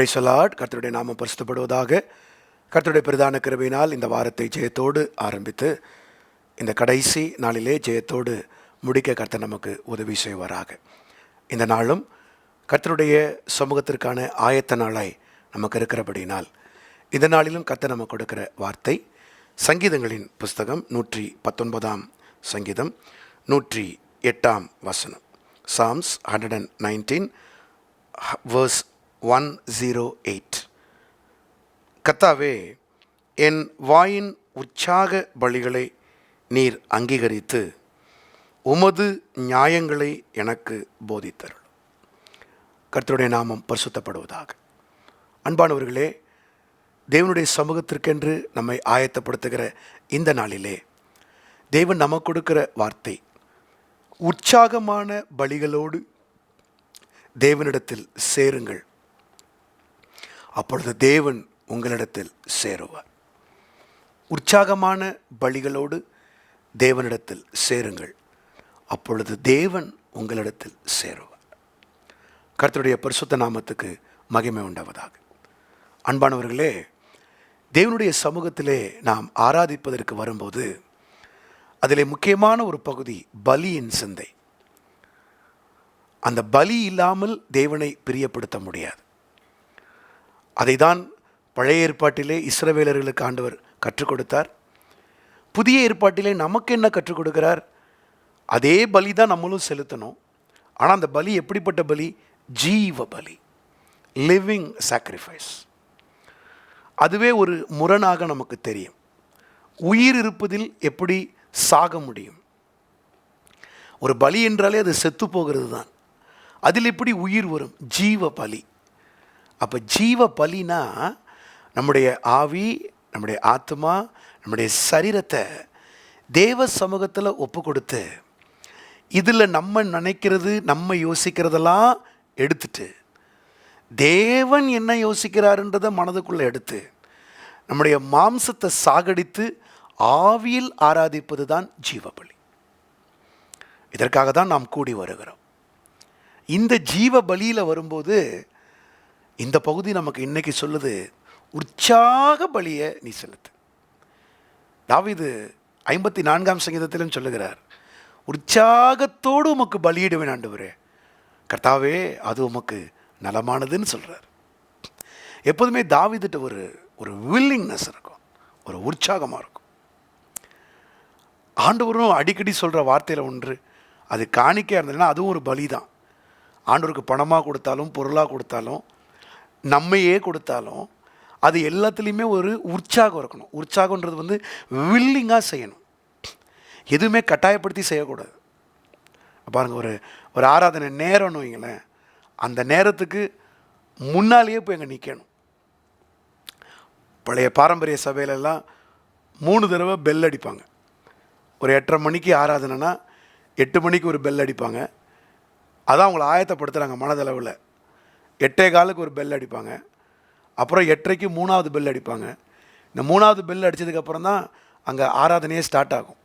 பிரைசலாட் கர்த்தருடைய நாமம் பரிசுத்தப்படுவதாக கர்த்தருடைய பிரதான கிருபையினால் இந்த வாரத்தை ஜெயத்தோடு ஆரம்பித்து இந்த கடைசி நாளிலே ஜெயத்தோடு முடிக்க கர்த்தர் நமக்கு உதவி செய்வாராக. இந்த நாளும் கர்த்தருடைய சமூகத்திற்கான ஆயத்த நாளாய் நமக்கு இருக்கிறபடினால் இந்த நாளிலும் கர்த்தர் நமக்கு கொடுக்கிற வார்த்தை சங்கீதங்களின் புஸ்தகம் நூற்றி பத்தொன்பதாம் சங்கீதம் நூற்றி எட்டாம் வசனம். Psalms hundred and nineteen verse one zero eight கத்தாவே என் வாயின் உற்சாக பலிகளை நீர் அங்கீகரித்து உமது நியாயங்களை எனக்கு போதித்தருள். கர்த்தருடைய நாமம் பரிசுத்தப்படுவதாக. அன்பானவர்களே தேவனுடைய சமூகத்திற்கென்று நம்மை ஆயத்தப்படுத்துகிற இந்த நாளிலே தேவன் நமக்கு கொடுக்கிற வார்த்தை உற்சாகமான பலிகளோடு தேவனிடத்தில் சேருங்கள். அப்பொழுது தேவன் உங்களிடத்தில் சேருவார். உற்சாகமான பலிகளோடு தேவனிடத்தில் சேருங்கள். அப்பொழுது தேவன் உங்களிடத்தில் சேருவார். கர்த்தருடைய பரிசுத்த நாமத்துக்கு மகிமை உண்டாவதாக. அன்பானவர்களே தேவனுடைய சமூகத்திலே நாம் ஆராதிப்பதற்கு வரும்போது அதிலே முக்கியமான ஒரு பகுதி பலியின் சிந்தை. அந்த பலி இல்லாமல் தேவனை பிரியப்படுத்த முடியாது. அதை தான் பழைய ஏற்பாட்டிலே இஸ்ரவேலர்களுக்கு ஆண்டவர் கற்றுக் கொடுத்தார். புதிய ஏற்பாட்டிலே நமக்கு என்ன கற்றுக் கொடுக்கிறார்? அதே பலி தான் நம்மளும் செலுத்தணும். ஆனால் அந்த பலி எப்படிப்பட்ட பலி? ஜீவ பலி. லிவிங் சாக்ரிஃபைஸ் அதுவே ஒரு முரணாக நமக்கு தெரியும். உயிர் இருப்பதில் எப்படி சாக முடியும்? ஒரு பலி என்றாலே அது செத்து போகிறது தான் அதில் எப்படி உயிர் வரும்? ஜீவ பலி. அப்போ ஜீவ பலினா நம்முடைய ஆவி நம்முடைய ஆத்மா நம்முடைய சரீரத்தை தேவ சமூகத்தில் ஒப்பு கொடுத்து இதில் நம்ம நினைக்கிறது நம்ம யோசிக்கிறதெல்லாம் எடுத்துட்டு தேவன் என்ன யோசிக்கிறாருன்றதை மனதுக்குள்ளே எடுத்து நம்முடைய மாம்சத்தை சாகடித்து ஆவியில் ஆராதிப்பது தான் ஜீவபலி இதற்காக தான் நாம் கூடி வருகிறோம். இந்த ஜீவ பலியில் வரும்போது இந்த பகுதி நமக்கு இன்னைக்கு சொல்லுது உற்சாக பலியை நீ செலுத்து. தாவீது ஐம்பத்தி நான்காம் சங்கீதத்திலும் சொல்லுகிறார் உற்சாகத்தோடு உமக்கு பலியிடுவேன் ஆண்டவரே. கர்த்தாவே அது உமக்கு நலமானதுன்னு சொல்கிறார் எப்போதுமே தாவிதிட்ட ஒரு ஒரு வில்லிங்னஸ் இருக்கும் ஒரு உற்சாகமாக இருக்கும். ஆண்டவரும் அடிக்கடி சொல்கிற வார்த்தையில் ஒன்று அது காணிக்கையாக இருந்ததுன்னா அதுவும் ஒரு பலி தான் ஆண்டவருக்கு பணமாக கொடுத்தாலும் பொருளாக கொடுத்தாலும் நம்மையே கொடுத்தாலும் அது எல்லாத்துலேயுமே ஒரு உற்சாகம் இருக்கணும். உற்சாகன்றது வந்து வில்லிங்காக செய்யணும். எதுவுமே கட்டாயப்படுத்தி செய்யக்கூடாது. பாருங்கள் ஒரு ஒரு ஆராதனை நேரம்னு வைங்களேன். அந்த நேரத்துக்கு முன்னாலேயே போய் அங்கே நிற்கணும் பழைய பாரம்பரிய சபையிலெல்லாம் மூணு தடவை பெல் அடிப்பாங்க. ஒரு எட்டரை மணிக்கு ஆராதனைனா எட்டு மணிக்கு ஒரு பெல் அடிப்பாங்க. அதான் அவங்கள ஆயத்தப்படுத்துகிறாங்க மனதளவில். எட்டே காலுக்கு ஒரு பெல் அடிப்பாங்க. அப்புறம் எட்டரைக்கு மூணாவது பெல் அடிப்பாங்க. இந்த மூணாவது பெல் அடித்ததுக்கப்புறம் தான் அங்கே ஆராதனையே ஸ்டார்ட் ஆகும்.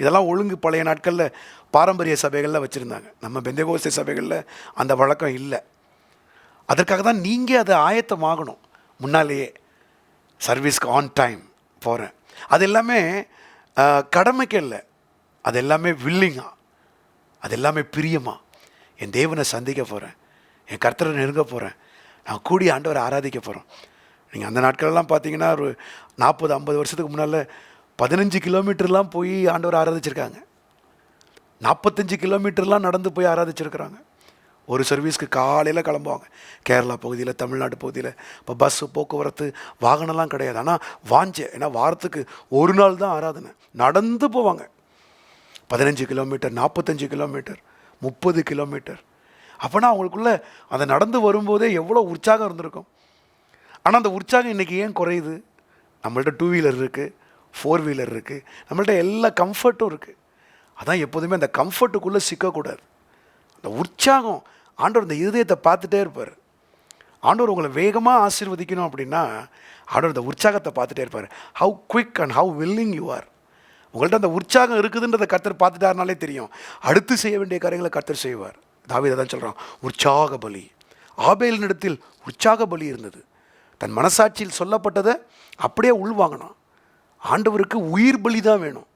இதெல்லாம் ஒழுங்கு பழைய நாட்களில் பாரம்பரிய சபைகளில் வச்சுருந்தாங்க. நம்ம பெந்தகோசை சபைகளில் அந்த வழக்கம் இல்லை. அதற்காக தான் நீங்கள் அதை ஆயத்தமாகணும். முன்னாலேயே சர்வீஸ்க்கு ஆன் டைம் போகிறேன் அது எல்லாமே கடமைக்கு இல்லை. அது எல்லாமே வில்லிங்காக அது எல்லாமே பிரியமா. என் தேவனை சந்திக்க போகிறேன் என் கர்த்தரை நெருங்க போகிறேன் நான் கூடி ஆண்டவரை ஆராதிக்க போகிறோம் நீங்கள் அந்த நாட்களெல்லாம் பார்த்தீங்கன்னா ஒரு நாற்பது ஐம்பது வருஷத்துக்கு முன்னால் பதினஞ்சு கிலோமீட்டர்லாம் போய் ஆண்டவர் ஆராதிச்சிருக்காங்க. நாற்பத்தஞ்சு கிலோமீட்டர்லாம் நடந்து போய் ஆராதிச்சிருக்கிறாங்க. ஒரு சர்வீஸ்க்கு காலையில் கிளம்புவாங்க. கேரளா பகுதியில் தமிழ்நாடு பகுதியில் இப்போ பஸ்ஸு போக்குவரத்து வாகனம்லாம் கிடையாது. ஆனால் வாஞ்ச ஏன்னா வாரத்துக்கு ஒரு நாள் தான் ஆராதனை. நடந்து போவாங்க. பதினஞ்சு கிலோமீட்டர் நாற்பத்தஞ்சு கிலோமீட்டர் முப்பது கிலோமீட்டர். அப்போனா அவங்களுக்குள்ள அதை நடந்து வரும்போதே எவ்வளோ உற்சாகம் இருந்திருக்கும். ஆனால் அந்த உற்சாகம் இன்றைக்கி ஏன் குறையுது? நம்மள்ட்ட டூ வீலர் இருக்குது ஃபோர் வீலர் இருக்குது நம்மள்ட்ட எல்லா கம்ஃபர்ட்டும் இருக்குது அதான் எப்போதுமே அந்த கம்ஃபர்ட்டுக்குள்ளே சிக்கக்கூடாது. அந்த உற்சாகம் ஆண்டவர் இந்த இருதயத்தை பார்த்துட்டே இருப்பார். ஆண்டவர் உங்களை வேகமாக ஆசீர்வதிக்கணும் அப்படின்னா ஆண்டவர் இந்த உற்சாகத்தை பார்த்துட்டே இருப்பார். How quick and how willing you are உங்கள்கிட்ட அந்த உற்சாகம் இருக்குதுன்றதை கர்த்தர் பார்த்துட்டாருனாலே தெரியும். அடுத்து செய்ய வேண்டிய காரியங்களை கர்த்தர் செய்வார். தாவீதை தான் சொல்கிறான் உற்சாக பலி. ஆபேலினிடத்தில் உற்சாக பலி இருந்தது. தன் மனசாட்சியில் சொல்லப்பட்டதை அப்படியே உள்வாங்கினான். ஆண்டவருக்கு உயிர் பலி தான் வேணும்.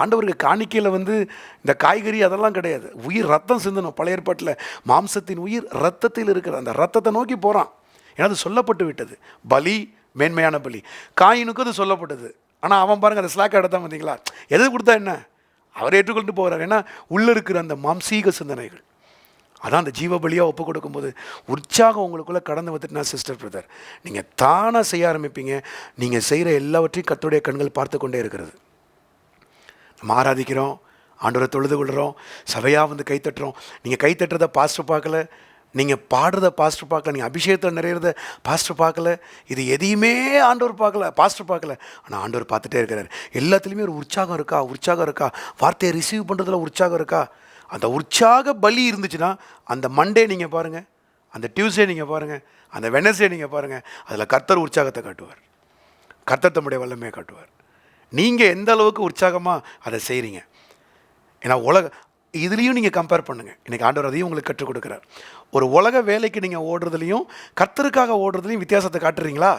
ஆண்டவருக்கு காணிக்கையில் வந்து இந்த காய்கறி அதெல்லாம் கிடையாது. உயிர் ரத்தம் சிந்தணும். பழைய ஏற்பாட்டில் மாம்சத்தின் உயிர் ரத்தத்தில் இருக்கிற அந்த ரத்தத்தை நோக்கி போகிறான் ஏன்னா அது சொல்லப்பட்டு விட்டது. பலி மேன்மையான பலி. காயினுக்கும் அது சொல்லப்பட்டது. ஆனால் அவன் பாருங்க அந்த ஸ்லாக்காக எடுத்தான் பார்த்தீங்களா எது கொடுத்தா என்ன? அவர் ஏற்றுக்கொண்டு போகிறார். ஏன்னா உள்ளே இருக்கிற அந்த மாம்சீக சிந்தனைகள். அதான் அந்த ஜீவ பலியாக ஒப்பு கொடுக்கும்போது உற்சாகம் உங்களுக்குள்ளே கடந்து வந்துட்டுனா சிஸ்டர் பிரதர் நீங்கள் தானாக செய்ய ஆரம்பிப்பீங்க. நீங்கள் செய்கிற எல்லாவற்றையும் கத்துடைய கண்கள் பார்த்து கொண்டே இருக்கிறது. நம்ம ஆராதிக்கிறோம் ஆண்டவரை தொழுது கொள்கிறோம் சபையாக வந்து கைத்தட்டுறோம் நீங்கள் கைத்தட்டுறதை பாஸ்டர் பார்க்கல நீங்கள் பாடுறத பாஸ்டர் பார்க்கல நீங்கள் அபிஷேகத்தில் நிறையிறத பாஸ்டர் பார்க்கல இது எதையுமே ஆண்டவர் பார்க்கல பாஸ்டர் பார்க்கல. ஆனால் ஆண்டவர் பார்த்துட்டே இருக்கிறார். எல்லாத்துலேயுமே ஒரு உற்சாகம் இருக்கா? உற்சாகம் இருக்கா? வார்த்தையை ரிசீவ் பண்ணுறதுல உற்சாகம் இருக்கா? அந்த உற்சாக பலி இருந்துச்சுன்னா அந்த மண்டே நீங்கள் பாருங்கள் அந்த டியூஸ்டே நீங்கள் பாருங்கள் அந்த வெனஸ்டே நீங்கள் பாருங்கள் அதில் கர்த்தர் உற்சாகத்தை காட்டுவார். கர்த்தர் தம்முடைய வல்லமையை காட்டுவார். நீங்கள் எந்த அளவுக்கு உற்சாகமாக அதை செய்கிறீங்க ஏன்னா உலக இதுலேயும் நீங்கள் கம்பேர் பண்ணுங்கள் இன்றைக்கி ஆண்டவர் அதையும் உங்களுக்கு கற்றுக் கொடுக்குறார். ஒரு உலக வேலைக்கு நீங்கள் ஓடுறதுலையும் கர்த்தருக்காக ஓடுறதுலையும் வித்தியாசத்தை காட்டுறீங்களா?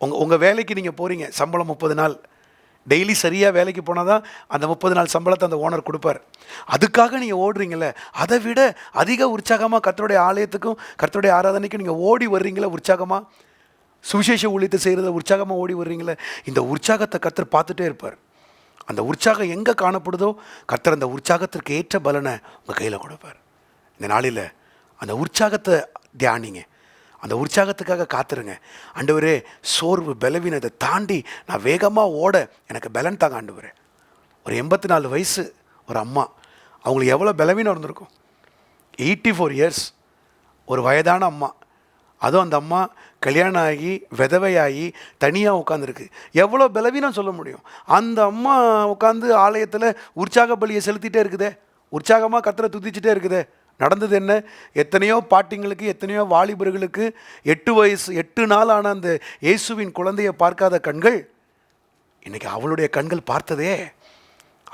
உங்கள் உங்கள் வேலைக்கு நீங்கள் போகிறீங்க சம்பளம் முப்பது நாள் டெய்லி சரியாக வேலைக்கு போனால் தான் அந்த முப்பது நாள் சம்பளத்தை அந்த ஓனர் கொடுப்பார். அதுக்காக நீங்கள் ஓடுறீங்கள அதை விட அதிக உற்சாகமாக கர்த்தருடைய ஆலயத்துக்கும் கர்த்தருடைய ஆராதனைக்கும் நீங்கள் ஓடி வர்றீங்களே உற்சாகமாக சுவிசேஷ ஊழியத்தை செய்கிறத உற்சாகமாக ஓடி வர்றீங்களே இந்த உற்சாகத்தை கர்த்தர் பார்த்துட்டே இருப்பார். அந்த உற்சாகம் எங்கே காணப்படுதோ கர்த்தர் அந்த உற்சாகத்திற்கு ஏற்ற பலனை உங்கள் கையில் கொடுப்பார். இந்த நாளில் அந்த உற்சாகத்தை தியானிங்க. அந்த உற்சாகத்துக்காக காத்துருங்க. ஆண்டவரே சோர்வு பலவீனத்தை தாண்டி நான் வேகமாக ஓட எனக்கு பலன் தாங்க ஆண்டவர். ஒரு எண்பத்தி நாலு வயசு ஒரு அம்மா. அவங்களுக்கு எவ்வளோ பலவீனம் இருந்திருக்கும்? Eighty four years. ஒரு வயதான அம்மா. அதுவும் அந்த அம்மா கல்யாணம் ஆகி விதவையாகி தனியாக உட்காந்துருக்கு எவ்வளோ பலவீனம் சொல்ல முடியும்? அந்த அம்மா உட்காந்து ஆலயத்தில் உற்சாக பலியை செலுத்திட்டே இருக்குதே. உற்சாகமாக கத்திர துதிச்சுட்டே இருக்குதே. நடந்தது என்ன? எத்தனையோ பாட்டிங்களுக்கு எத்தனையோ வாலிபர்களுக்கு எட்டு வயசு எட்டு நாள் ஆன அந்த இயேசுவின் குழந்தையை பார்க்காத கண்கள் இன்றைக்கி அவளுடைய கண்கள் பார்த்ததே.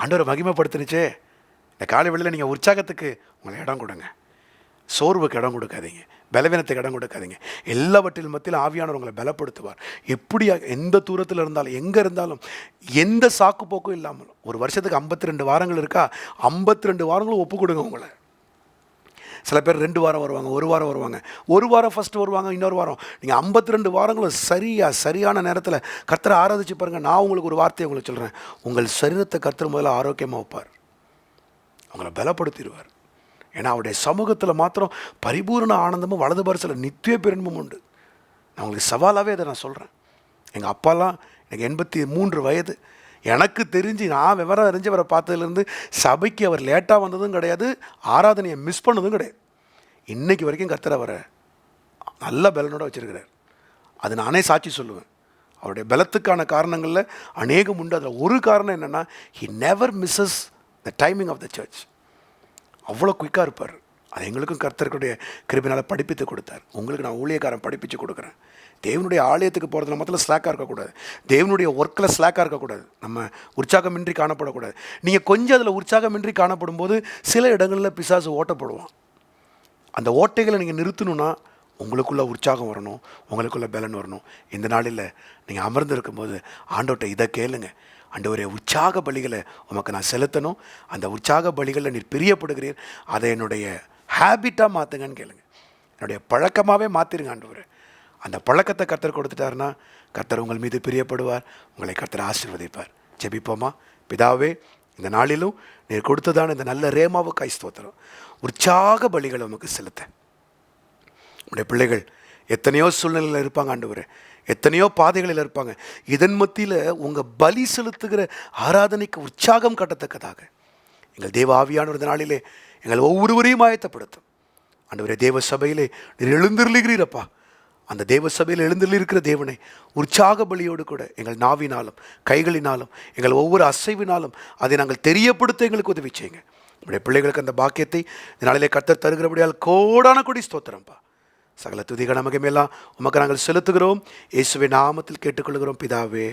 ஆண்டவரை மகிமைப்படுத்துனுச்சே. இந்த காலை வெளியில் நீங்கள் உற்சாகத்துக்கு உங்களை இடம் கொடுங்க. சோர்வுக்கு இடம் கொடுக்காதீங்க. பலவீனத்துக்கு இடம் கொடுக்காதீங்க. எல்லாவற்றில் மத்தியில் ஆவியானவர் உங்களை பலப்படுத்துவார். எப்படியா எந்த தூரத்தில் இருந்தாலும் எங்கே இருந்தாலும் எந்த சாக்கு போக்கும் இல்லாமல். ஒரு வருஷத்துக்கு ஐம்பத்தி ரெண்டு வாரங்கள் இருக்கா? ஐம்பத்தி ரெண்டு வாரங்களும் ஒப்பு கொடுங்க உங்களை. சில பேர் ரெண்டு வாரம் வருவாங்க ஒரு வாரம் வருவாங்க. ஒரு வாரம் ஃபஸ்ட்டு வருவாங்க இன்னொரு வாரம். நீங்கள் ஐம்பத்தி ரெண்டு வாரங்களும் சரியாக சரியான நேரத்தில் கத்தரை ஆராதிச்சு பாருங்கள் நான் உங்களுக்கு ஒரு வார்த்தையை உங்களுக்கு சொல்கிறேன் உங்கள் சரீரத்தை கர்த்தர் முதல்ல ஆரோக்கியமாக வைப்பார். உங்களை பலப்படுத்திடுவார். ஏன்னா அவருடைய சமூகத்தில் மாத்திரம் பரிபூர்ண ஆனந்தமும் வலது பரிசில் நித்திய பெருன்பும் உண்டு. நான் உங்களுக்கு சவாலாகவே அதை நான் சொல்கிறேன் எங்கள் அப்பாலாம் எனக்கு எண்பத்தி மூன்று வயது. எனக்கு தெரிஞ்சு நான் விவரம் அறிஞ்சவரை பார்த்ததுலேருந்து சபைக்கு அவர் லேட்டாக வந்ததும் கிடையாது ஆராதனையை மிஸ் பண்ணதும் கிடையாது. இன்றைக்கு வரைக்கும் கத்துற அவரை நல்ல பலனோட வச்சிருக்கிறார். அது நானே சாட்சி சொல்லுவேன். அவருடைய பலத்துக்கான காரணங்களில் அநேகம் உண்டு. அதில் ஒரு காரணம் என்னென்னா he never misses the timing of the church அவ்வளோ குயிக்காக இருப்பார். அது எங்களுக்கும் கர்த்தருக்குடைய கிருபினால் படிப்பித்து கொடுத்தார். உங்களுக்கு நான் ஊழியக்காரன் படிப்பிச்சு கொடுக்குறேன். தேவனுடைய ஆலயத்துக்கு போகிறதுல மொத்தத்தில் ஸ்லாக்காக இருக்கக்கூடாது. தேவனுடைய ஒர்க்கில் ஸ்லாக்காக இருக்கக்கூடாது. நம்ம உற்சாகமின்றி காணப்படக்கூடாது. நீங்கள் கொஞ்சம் அதில் உற்சாகமின்றி காணப்படும் போது சில இடங்களில் பிசாசு ஓட்டப்படுவான். அந்த ஓட்டைகளை நீங்கள் நிறுத்தணும்னா உங்களுக்குள்ளே உற்சாகம் வரணும் உங்களுக்குள்ள பலன் வரணும். இந்த நாளில் நீங்கள் அமர்ந்து போது ஆண்டோட்ட இதை கேளுங்க. ஆண்டவரே உற்சாக பலிகளை உமக்கு நான் செலுத்தணும். அந்த உற்சாக பலிகளில் நீர் பிரியப்படுகிறீர். அதை என்னுடைய ஹேபிட்டாக மாற்றுங்கன்னு கேளுங்க. என்னுடைய பழக்கமாகவே மாற்றிருங்க ஆண்டவரே. அந்த பழக்கத்தை கர்த்தர் கொடுத்துட்டாருன்னா கர்த்தர் உங்கள் மீது பிரியப்படுவார் உங்களை கர்த்தர் ஆசீர்வதிப்பார். ஜெபிப்போமா? பிதாவே இந்த நாளிலும் நீர் கொடுத்ததான இந்த நல்ல ரேமாவுக்காய் ஸ்தோத்திரம். உற்சாக பலிகளை உமக்கு செலுத்த. உடைய பிள்ளைகள் எத்தனையோ சூழ்நிலையில் இருப்பாங்க ஆண்டவரே. எத்தனையோ பாதைகளில் இருப்பாங்க. இதன் மத்தியில் உங்கள் பலி செலுத்துகிற ஆராதனைக்கு உற்சாகம் கட்டத்தக்கதாக. எங்கள் தேவ ஆவியானவர் நாளிலே எங்கள் ஒவ்வொருவரையும் ஆயத்தப்படுத்தும். ஆண்டவரே தேவ சபையிலே நீர் எழுந்திருக்கிறீரப்பா. அந்த தேவ சபையில் எழுந்திருக்கிற தேவனை உற்சாக பலியோடு கூட எங்கள் நாவினாலும் கைகளினாலும் எங்கள் ஒவ்வொரு அசைவினாலும் அதை நாங்கள் தெரியப்படுத்த எங்களுக்கு உதவி செய்யுங்க. நம்முடைய பிள்ளைகளுக்கு அந்த பாக்கியத்தை இந்த நாளிலே கத்தர் தருகிறபடியால் கோடான கொடி ஸ்தோத்திரம்ப்பா சகல துதி நமக்குமெல்லாம் உமக்கு நாங்கள் செலுத்துகிறோம். இயேசுவை நாமத்தில் கேட்டுக்கொள்கிறோம். பிதாவே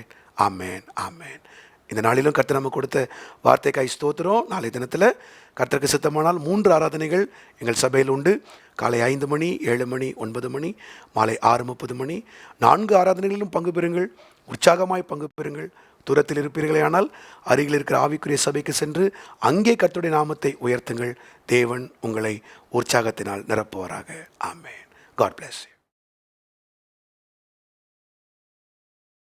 ஆமேன் ஆமேன். இந்த நாளிலும் கர்த்தர் நம்ம கொடுத்த வார்த்தைக்காய் ஸ்தோத்திரம். நாளை தினத்தில் கர்த்தருக்கு சித்தமானால் மூன்று ஆராதனைகள் எங்கள் சபையில் உண்டு. காலை ஐந்து மணி ஏழு மணி ஒன்பது மணி மாலை ஆறு முப்பது மணி. நான்கு ஆராதனைகளிலும் பங்கு பெறுங்கள். உற்சாகமாய் பங்கு பெறுங்கள். தூரத்தில் இருப்பீர்களேயானால் அருகில் இருக்கிற ஆவிக்குரிய சபைக்கு சென்று அங்கே கத்துடைய நாமத்தை உயர்த்துங்கள். தேவன் உங்களை உற்சாகத்தினால் நிரப்புவாராக. ஆமேன். God bless you